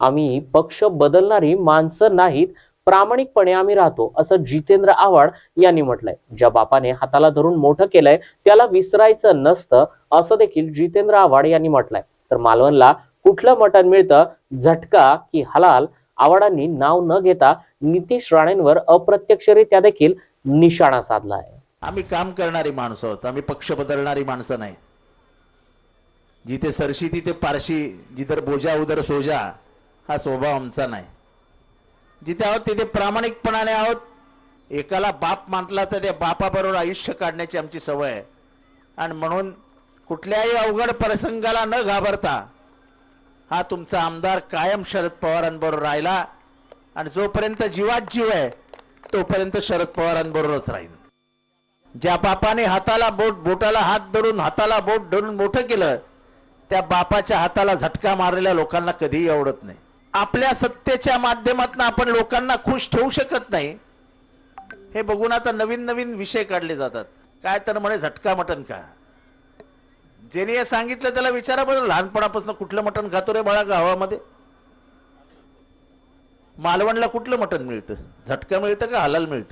आम्ही पक्ष बदलणारी माणसं नाहीत प्रामाणिकपणे आम्ही राहतो असं जितेंद्र आव्हाड यांनी म्हटलंय. ज्या बापाने हाताला धरून मोठं केलंय त्याला विसरायचं नसतं असं देखील जितेंद्र आव्हाड यांनी म्हटलंय. तर मालवणला कुठलं मटण मिळतं? झटका की हलाल? आव्हाडांनी नाव न घेता नितीश राणेंवर अप्रत्यक्षरित्या देखील निशाणा साधला आहे आम्ही काम करणारी माणसं आहोत आम्ही पक्ष बदलणारी माणसं नाही. जिथे सरशी तिथे पारशी जिथे बोजा उदर सोजा. हा स्वभाव आमचा नाही. जिथे आहोत तिथे प्रामाणिकपणाने आहोत. एकाला बाप मानला तर त्या बापाबरोबर आयुष्य काढण्याची आमची सवय आहे. आणि म्हणून कुठल्याही अवघड प्रसंगाला न घाबरता हा तुमचा आमदार कायम शरद पवारांबरोबर राहिला आणि जोपर्यंत जीवात जीव आहे तोपर्यंत शरद पवारांबरोबरच राहील ज्या बापाने हाताला बोट बोटाला हात धरून हाताला बोट धरून मोठं केलं त्या बापाच्या हाताला झटका मारलेल्या लोकांना कधीही आवडत नाही. आपल्या सत्तेच्या माध्यमातून आपण लोकांना खुश ठेवू शकत नाही. हे बघून आता नवीन नवीन विषय काढले जातात. काय तर म्हणे झटका मटन का ज्याने हे सांगितलं त्याला विचारा बरं लहानपणापासून कुठलं मटण खातो रे बाळा गावामध्ये? मालवणला कुठलं मटण मिळतं? झटका मिळतं का हलाल मिळतं?